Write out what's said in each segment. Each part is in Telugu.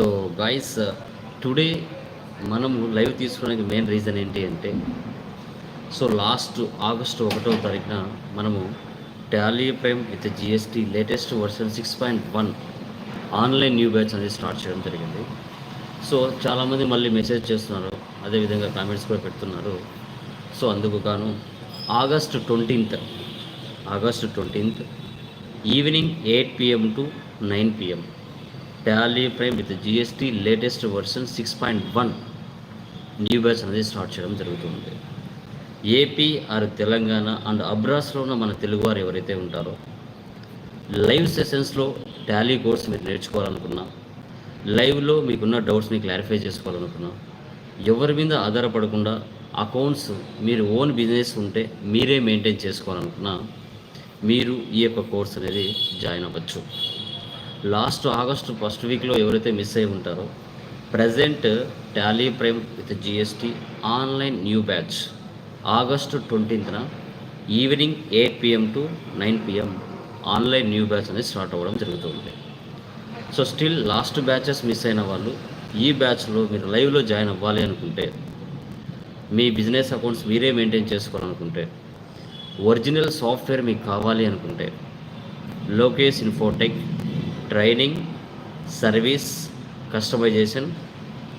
సో గాయస్ టుడే మనం లైవ్ తీసుకోవడానికి మెయిన్ రీజన్ ఏంటి అంటే సో లాస్ట్ ఆగస్టు ఒకటో తారీఖున మనము Tally prime with GST latest version six point one online new batch అనేది స్టార్ట్ చేయడం జరిగింది. సో చాలామంది మళ్ళీ మెసేజ్ చేస్తున్నారు అదేవిధంగా కామెంట్స్ కూడా పెడుతున్నారు. సో అందుకు గాను August twentieth August twentieth evening eight PM to nine PM Tally prime with GST latest version six point one new batch అనేది స్టార్ట్ చేయడం జరుగుతుంది. ఏపీ ఆర్ తెలంగాణ అండ్ అబ్రాస్లో ఉన్న మన తెలుగువారు ఎవరైతే ఉంటారో లైవ్ సెషన్స్లో టాలీ కోర్స్ మీరు నేర్చుకోవాలనుకున్నా లైవ్లో మీకున్న డౌట్స్ని క్లారిఫై చేసుకోవాలనుకున్నా ఎవరి మీద ఆధారపడకుండా అకౌంట్స్ మీరు ఓన్ బిజినెస్ ఉంటే మీరే మెయింటైన్ చేసుకోవాలనుకున్నా మీరు ఈ యొక్క కోర్స్ అనేది జాయిన్ అవ్వచ్చు. లాస్ట్ ఆగస్టు ఫస్ట్ వీక్లో ఎవరైతే మిస్ అయి ఉంటారో present Tally prime with GST online new batch August ట్వంటీన్త్న evening eight PM to nine PM online new batch అనేది స్టార్ట్ అవ్వడం జరుగుతుంది. So still last batches miss అయిన వాళ్ళు ఈ బ్యాచ్లో మీరు లైవ్లో జాయిన్ అవ్వాలి అనుకుంటే మీ బిజినెస్ అకౌంట్స్ మీరే మెయింటైన్ చేసుకోవాలనుకుంటే ఒరిజినల్ సాఫ్ట్వేర్ మీకు కావాలి అనుకుంటే Lokesh Infotech training service customization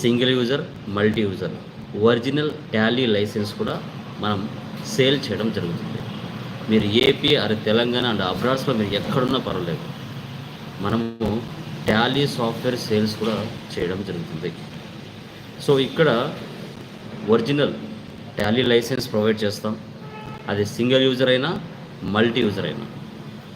single user multi user. Original Tally licence కూడా మనం సేల్ చేయడం జరుగుతుంది. మీరు ఏపీ అరే తెలంగాణ అండ్ అబ్రాడ్స్లో మీరు ఎక్కడున్నా పర్వాలేదు. మనము టాలీ సాఫ్ట్వేర్ సేల్స్ కూడా చేయడం జరుగుతుంది. సో ఇక్కడ ఒరిజినల్ టాలీ లైసెన్స్ ప్రొవైడ్ చేస్తాం. అది సింగిల్ యూజర్ అయినా మల్టీ యూజర్ అయినా.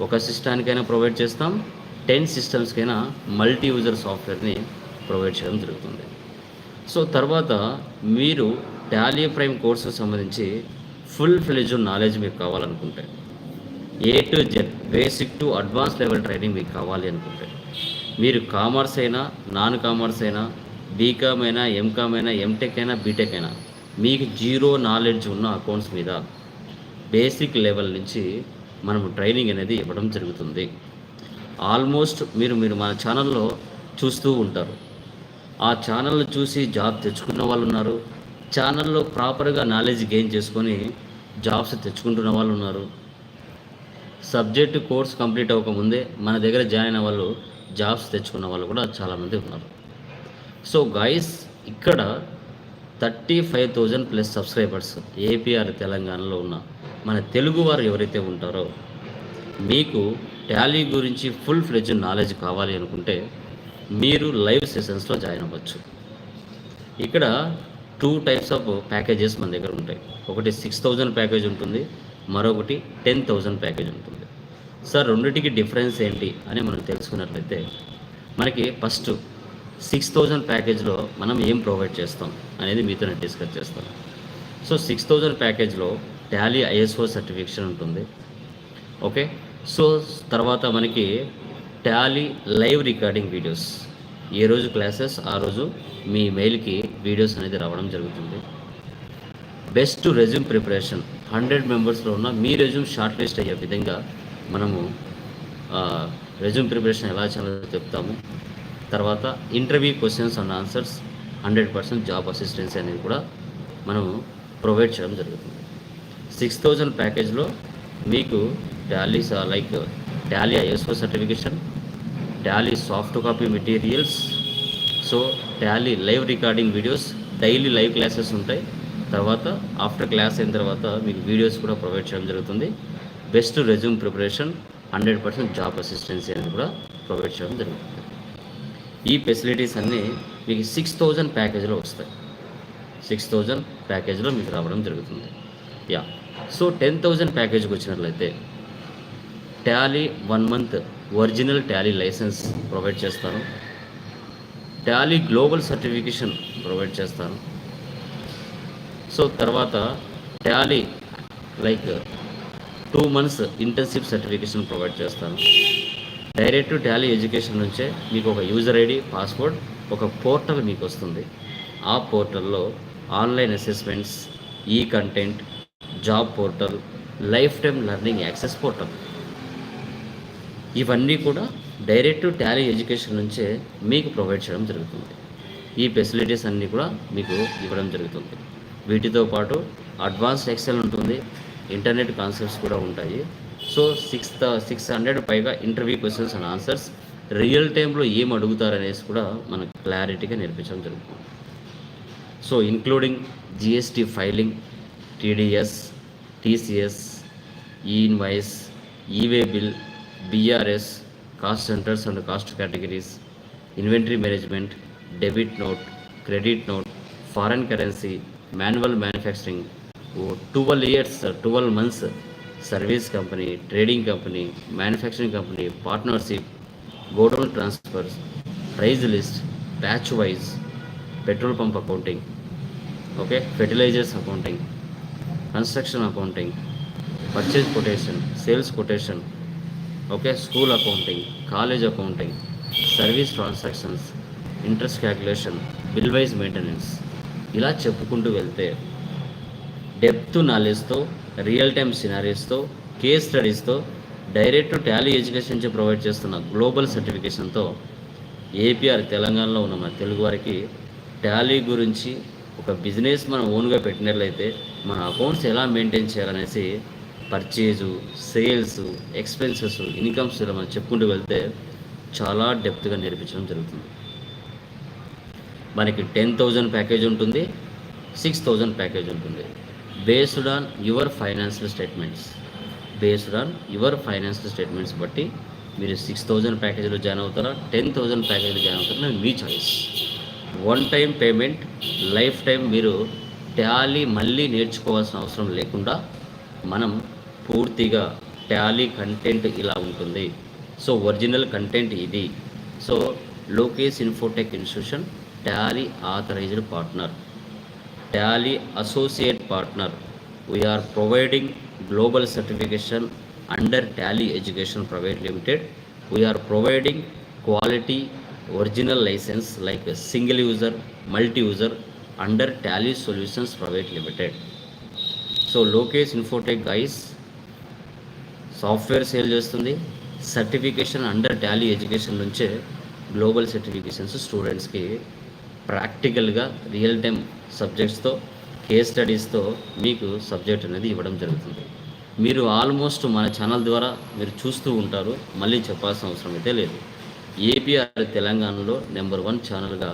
ఒక సిస్టానికైనా ప్రొవైడ్ చేస్తాం. టెన్ సిస్టమ్స్కైనా మల్టీ యూజర్ సాఫ్ట్వేర్ని ప్రొవైడ్ చేయడం జరుగుతుంది. సో తర్వాత మీరు టాలీ ప్రైమ్ కోర్సుకు సంబంధించి ఫుల్ ఫ్లెజ్ నాలెడ్జ్ మీకు కావాలనుకుంటే A to Z basic to advance level training మీకు కావాలి అనుకుంటే మీరు కామర్స్ అయినా నాన్ కామర్స్ అయినా బీకామ్ అయినా ఎంకామ్ అయినా ఎంటెక్ అయినా బీటెక్ అయినా మీకు జీరో నాలెడ్జ్ ఉన్న అకౌంట్స్ మీద బేసిక్ లెవెల్ నుంచి మనం ట్రైనింగ్ అనేది ఇవ్వడం జరుగుతుంది. ఆల్మోస్ట్ మీరు మీరు మన ఛానల్లో చూస్తూ ఉంటారు. ఆ ఛానల్ చూసి జాబ్ తెచ్చుకున్న వాళ్ళు ఉన్నారు ఛానల్లో ప్రాపర్గా నాలెడ్జ్ గెయిన్ చేసుకొని జాబ్స్ తెచ్చుకుంటున్న వాళ్ళు ఉన్నారు సబ్జెక్ట్ కోర్స్ కంప్లీట్ అవ్వకముందే మన దగ్గర జాయిన్ అయిన వాళ్ళు జాబ్స్ తెచ్చుకున్న వాళ్ళు కూడా చాలామంది ఉన్నారు. సో గాయస్ ఇక్కడ thirty five thousand plus subscribers AP or తెలంగాణలో ఉన్న మన తెలుగు వారు ఎవరైతే ఉంటారో మీకు టాలీ గురించి ఫుల్ ఫ్లెడ్జ్ నాలెడ్జ్ కావాలి అనుకుంటే మీరు లైవ్ సెషన్స్లో జాయిన్ అవ్వచ్చు. ఇక్కడ టూ టైప్స్ ఆఫ్ ప్యాకేజెస్ మన దగ్గర ఉంటాయి. ఒకటి సిక్స్ థౌజండ్ ప్యాకేజ్ ఉంటుంది మరొకటి టెన్ థౌజండ్ ప్యాకేజ్ ఉంటుంది. సార్ రెండింటికి డిఫరెన్స్ ఏంటి అని మనం తెలుసుకున్నట్లయితే మనకి ఫస్ట్ సిక్స్ థౌజండ్ ప్యాకేజ్లో మనం ఏం ప్రొవైడ్ చేస్తాం అనేది మీతో డిస్కస్ చేస్తాను సో సిక్స్ థౌజండ్ ప్యాకేజ్లో టాలీ ఐఎస్ఓ సర్టిఫికేషన్ ఉంటుంది. ఓకే? సో తర్వాత మనకి టాలీ లైవ్ రికార్డింగ్ వీడియోస్. ఏ రోజు క్లాసెస్ ఆ రోజు మీ మెయిల్కి వీడియోస్ అనేది రావడం జరుగుతుంది. Best resume preparation. హండ్రెడ్ మెంబర్స్లో ఉన్న మీ రెజ్యూమ్ షార్ట్ లిస్ట్ అయ్యే విధంగా మనము రెజ్యూమ్ ప్రిపరేషన్ ఎలా చేయాలో చెప్తాము. తర్వాత interview questions and answers hundred percent job assistance అనేది కూడా మనము ప్రొవైడ్ చేయడం జరుగుతుంది. సిక్స్ థౌజండ్ ప్యాకేజ్లో మీకు Tally like Tally ISO certification Tally soft copy materials so Tally live recording videos daily live classes ఉంటాయి. తర్వాత ఆఫ్టర్ క్లాస్ అయిన తర్వాత మీకు వీడియోస్ కూడా ప్రొవైడ్ చేయడం జరుగుతుంది. Best resume preparation hundred percent job assistance అనేది కూడా ప్రొవైడ్ చేయడం జరుగుతుంది. ఈ ఫెసిలిటీస్ అన్నీ మీకు సిక్స్ థౌజండ్ ప్యాకేజ్లో వస్తాయి. సిక్స్ థౌజండ్ ప్యాకేజ్లో మీకు రావడం జరుగుతుంది. యా సో టెన్ థౌజండ్ ప్యాకేజ్కి వచ్చినట్లయితే Tally one month original Tally licence provide చేస్తాను టాలీ గ్లోబల్ సర్టిఫికేషన్ ప్రొవైడ్ చేస్తాను సో తర్వాత Tally like two months internship certification provide చేస్తాను డైరెక్ట్ టాలీ ఎడ్యుకేషన్ నుంచే మీకు ఒక యూజర్ ఐడి పాస్వర్డ్ ఒక పోర్టల్ మీకు వస్తుంది. ఆ పోర్టల్లో ఆన్లైన్ అసెస్మెంట్స్ ఈ content job portal lifetime learning access portal. ఇవన్నీ కూడా డైరెక్ట్ టాలీ ఎడ్యుకేషన్ నుంచే మీకు ప్రొవైడ్ చేయడం జరుగుతుంది. ఈ ఫెసిలిటీస్ అన్నీ కూడా మీకు ఇవ్వడం జరుగుతుంది. వీటితో పాటు అడ్వాన్స్డ్ ఎక్సెల్ ఉంటుంది ఇంటర్నెట్ కాన్సెప్ట్స్ కూడా ఉంటాయి. సో సిక్స్ సిక్స్ హండ్రెడ్ పైగా interview questions and answers real టైంలో ఏం అడుగుతారనేసి కూడా మనకు క్లారిటీగా నేర్పించడం జరుగుతుంది. So including GST filing TDS TCS e invoice e way bill BRS cost centres and cost categories inventory management debit note credit note foreign currency manual manufacturing twelve years twelve months service company trading company manufacturing company partnership godown transfers price list batch wise petrol pump accounting okay fertilisers accounting construction accounting purchase quotation sales quotation okay school accounting college accounting service transactions interest calculation bill wise maintenance ఇలా చెప్పుకుంటూ వెళ్తే డెప్త్ నాలెడ్జ్తో రియల్ టైమ్ సినారీస్తో కేస్ స్టడీస్తో డైరెక్ట్ టాలీ ఎడ్యుకేషన్ నుంచి ప్రొవైడ్ చేస్తున్న గ్లోబల్ సర్టిఫికేషన్తో ఏపీఆర్ తెలంగాణలో ఉన్న మన తెలుగు వారికి టాలీ గురించి ఒక బిజినెస్ మనం ఓన్గా పెట్టినట్లయితే మన అకౌంట్స్ ఎలా మెయింటైన్ చేయాలనేసి పర్చేజు సేల్స్ ఎక్స్పెన్సెస్ ఇన్కమ్స్ ఇలా మనం చెప్పుకుంటూ వెళ్తే చాలా డెప్త్గా నేర్పించడం జరుగుతుంది. మనకి టెన్ థౌజండ్ ప్యాకేజ్ ఉంటుంది సిక్స్ థౌజండ్ ప్యాకేజ్ ఉంటుంది. Based on your financial statements based on your financial statements బట్టి మీరు సిక్స్ థౌజండ్ ప్యాకేజీలో జాయిన్ అవుతారా టెన్ థౌజండ్ ప్యాకేజీలో జాయిన్ అవుతారా మీ choice one time payment lifetime మీరు టాలీ మళ్ళీ నేర్చుకోవాల్సిన అవసరం లేకుండా మనం పూర్తిగా టాలీ కంటెంట్ ఇలా ఉంటుంది. సో ఒరిజినల్ కంటెంట్ ఇది. So Lokesh Infotech institution Tally authorised partner. Tally associate partner. We are providing global certification under Tally education private limited we are providing quality original licence like single user multi user under Tally solutions private limited so Lokesh Infotech guys software sale చేస్తుంది. సర్టిఫికేషన్ అండర్ టాలీ ఎడ్యుకేషన్ నుంచే గ్లోబల్ సర్టిఫికేషన్స్ స్టూడెంట్స్కి ప్రాక్టికల్గా రియల్ టైం సబ్జెక్ట్స్తో కేస్ స్టడీస్తో మీకు సబ్జెక్ట్ అనేది ఇవ్వడం జరుగుతుంది. మీరు ఆల్మోస్ట్ మన ఛానల్ ద్వారా మీరు చూస్తూ ఉంటారు. మళ్ళీ చెప్పాల్సిన అవసరం అయితే లేదు. ఏపీఆర్ తెలంగాణలో నెంబర్ వన్ ఛానల్గా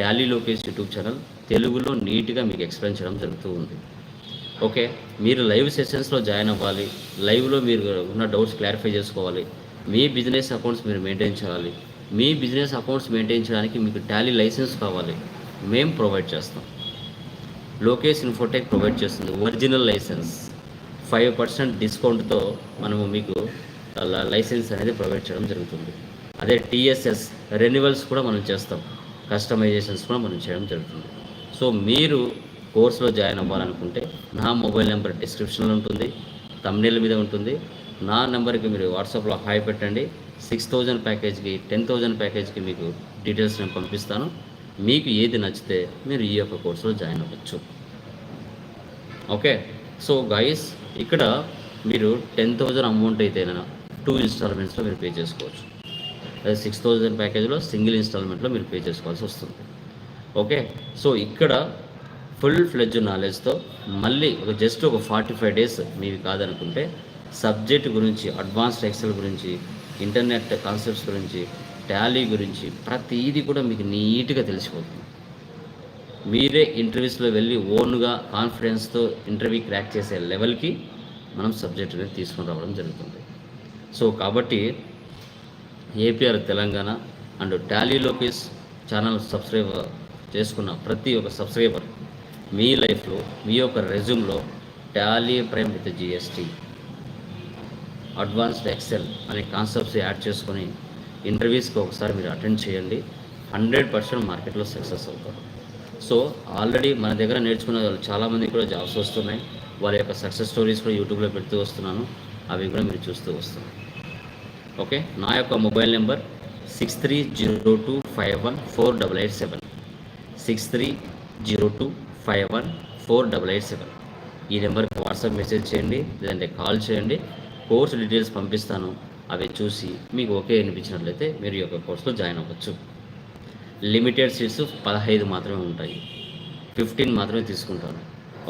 టాలీ లోకేష్ యూట్యూబ్ ఛానల్ తెలుగులో నీట్గా మీకు ఎక్స్ప్లెయిన్ చేయడం జరుగుతూ ఉంది. ఓకే? మీరు లైవ్ సెషన్స్లో జాయిన్ అవ్వాలి. లైవ్లో మీరు ఉన్న డౌట్స్ క్లారిఫై చేసుకోవాలి. మీ బిజినెస్ అకౌంట్స్ మీరు మెయింటైన్ చేయాలి. మీ బిజినెస్ అకౌంట్స్ మెయింటైన్ చేయడానికి మీకు టాలీ లైసెన్స్ కావాలి. మేము ప్రొవైడ్ చేస్తాం. లోకేష్ ఇన్ఫోటెక్ ప్రొవైడ్ చేస్తుంది. Original licence. ఫైవ్ పర్సెంట్ డిస్కౌంట్తో మనము మీకు లైసెన్స్ అనేది ప్రొవైడ్ చేయడం జరుగుతుంది. అదే టీఎస్ఎస్ రెన్యువల్స్ కూడా మనం చేస్తాం. కస్టమైజేషన్స్ కూడా మనం చేయడం జరుగుతుంది. సో మీరు కోర్సులో జాయిన్ అవ్వాలనుకుంటే నా మొబైల్ నెంబర్ డిస్క్రిప్షన్లో ఉంటుంది తమ్నేల్ మీద ఉంటుంది. నా నెంబర్కి మీరు వాట్సాప్లో హాయ్ పెట్టండి. సిక్స్ థౌజండ్ ప్యాకేజ్కి టెన్ థౌజండ్ ప్యాకేజ్కి మీకు డీటెయిల్స్ నేను పంపిస్తాను. మీకు ఏది నచ్చితే మీరు ఈ యొక్క కోర్సులో జాయిన్ అవ్వచ్చు. ఓకే? సో గైస్ ఇక్కడ మీరు టెన్ థౌజండ్ అమౌంట్ అయితేనా టూ ఇన్స్టాల్మెంట్స్లో మీరు పే చేసుకోవచ్చు. అదే సిక్స్ థౌజండ్ ప్యాకేజ్లో సింగిల్ ఇన్స్టాల్మెంట్లో మీరు పే చేసుకోవాల్సి వస్తుంది. ఓకే? సో ఇక్కడ ఫుల్ ఫ్లెడ్జ్ నాలెడ్జ్తో మళ్ళీ ఒక జస్ట్ ఒక ఫార్టీ ఫైవ్ డేస్ మీవి కాదనుకుంటే సబ్జెక్ట్ గురించి అడ్వాన్స్డ్ ఎక్సెల్ గురించి ఇంటర్నెట్ కాన్సెప్ట్స్ గురించి టాలీ గురించి ప్రతిదీ కూడా మీకు నీట్గా తెలిసిపోతుంది. మీరే ఇంటర్వ్యూస్లో వెళ్ళి ఓన్గా కాన్ఫిడెన్స్తో ఇంటర్వ్యూ క్రాక్ చేసే లెవెల్కి మనం సబ్జెక్ట్ అనేది తీసుకుని రావడం జరుగుతుంది. సో కాబట్టి AP or Telangana and Tally Lokesh channel subscribe చేసుకున్న ప్రతి ఒక్క సబ్స్క్రైబర్ మీ లైఫ్లో మీ యొక్క రెజ్యూమ్లో Tally Prime with GST advanced Excel అనే కాన్సెప్ట్స్ యాడ్ చేసుకొని ఇంటర్వ్యూస్కి ఒకసారి మీరు అటెండ్ చేయండి. హండ్రెడ్ పర్సెంట్ మార్కెట్లో సక్సెస్ అవుతారు. సో ఆల్రెడీ మన దగ్గర నేర్చుకున్న వాళ్ళు చాలామంది కూడా జాబ్స్ వస్తున్నాయి. వాళ్ళ యొక్క సక్సెస్ స్టోరీస్ కూడా యూట్యూబ్లో పెడుతూ వస్తున్నాను. అవి కూడా మీరు చూస్తూ వస్తున్నాను ఓకే? నా యొక్క mobile number six three zero two five one four double eight seven. Six three zero two five one four double eight seven. ఈ నెంబర్కి వాట్సాప్ మెసేజ్ చేయండి లేదంటే కాల్ చేయండి. కోర్స్ డీటెయిల్స్ పంపిస్తాను. అవి చూసి మీకు ఓకే అనిపించినట్లయితే మీరు ఈ యొక్క కోర్సులో జాయిన్ అవ్వచ్చు. లిమిటెడ్ సీట్స్ పదహైదు మాత్రమే ఉంటాయి. ఫిఫ్టీన్ మాత్రమే తీసుకుంటాను.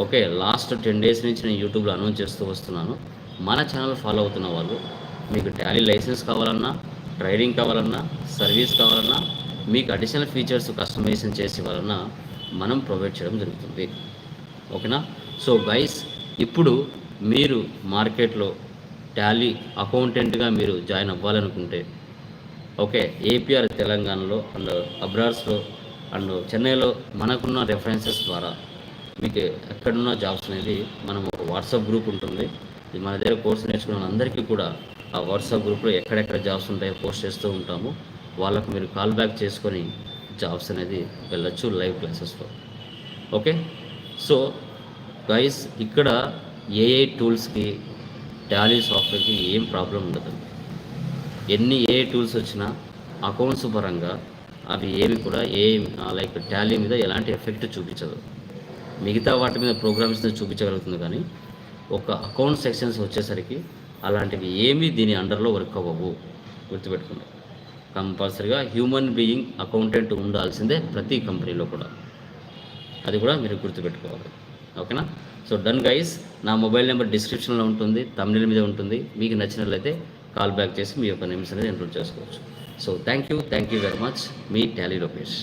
ఓకే లాస్ట్ టెన్ డేస్ నుంచి నేను యూట్యూబ్లో అనౌన్స్ చేస్తూ వస్తున్నాను. మన ఛానల్ ఫాలో అవుతున్న వాళ్ళు మీకు టాలీ లైసెన్స్ కావాలన్నా ట్రైనింగ్ కావాలన్నా సర్వీస్ కావాలన్నా మీకు అడిషనల్ ఫీచర్స్ కస్టమైజేషన్ చేసి వలన మనం ప్రొవైడ్ చేయడం జరుగుతుంది. ఓకేనా సో గైస్ ఇప్పుడు మీరు మార్కెట్లో టాలీ అకౌంటెంట్గా మీరు జాయిన్ అవ్వాలనుకుంటే ఓకే ఏపీఆర్ తెలంగాణలో అండ్ అబ్రాడ్స్లో అండ్ చెన్నైలో మనకున్న రెఫరెన్సెస్ ద్వారా మీకు ఎక్కడున్న జాబ్స్ అనేది మనం ఒక వాట్సాప్ గ్రూప్ ఉంటుంది. మన దగ్గర కోర్సు నేర్చుకున్న అందరికీ కూడా ఆ వాట్సాప్ గ్రూప్లో ఎక్కడెక్కడ జాబ్స్ ఉంటాయో పోస్ట్ చేస్తూ ఉంటాము. వాళ్ళకు మీరు కాల్ బ్యాక్ చేసుకొని జాబ్స్ అనేది వెళ్ళొచ్చు లైవ్ క్లాసెస్లో ఓకే సో గైస్ ఇక్కడ ఏఐ టూల్స్కి టాలీ సాఫ్ట్వేర్కి ఏం ప్రాబ్లం ఉండదు. ఎన్ని ఏ టూల్స్ వచ్చినా అకౌంట్స్ పరంగా అవి ఏమి కూడా ఏ లైక్ టాలీ మీద ఎలాంటి ఎఫెక్ట్ చూపించదు. మిగతా వాటి మీద ప్రోగ్రామ్స్ మీద చూపించగలుగుతుంది కానీ ఒక అకౌంట్ సెక్షన్స్ వచ్చేసరికి అలాంటివి ఏమీ దీని అండర్లో వర్క్ అవ్వవు. గుర్తుపెట్టుకుంటాం కంపల్సరిగా హ్యూమన్ బీయింగ్ అకౌంటెంట్ ఉండాల్సిందే ప్రతి కంపెనీలో కూడా. అది కూడా మీరు గుర్తుపెట్టుకోవాలి. ఓకేనా? So done guys. నా మొబైల్ నెంబర్ డిస్క్రిప్షన్లో ఉంటుంది తమిళ మీద ఉంటుంది. మీకు నచ్చినట్లయితే కాల్ బ్యాక్ చేసి మీ యొక్క నిమిషం అనేది ఎన్రోల్ చేసుకోవచ్చు. So thank you thank you very much. Me Tally Lokesh.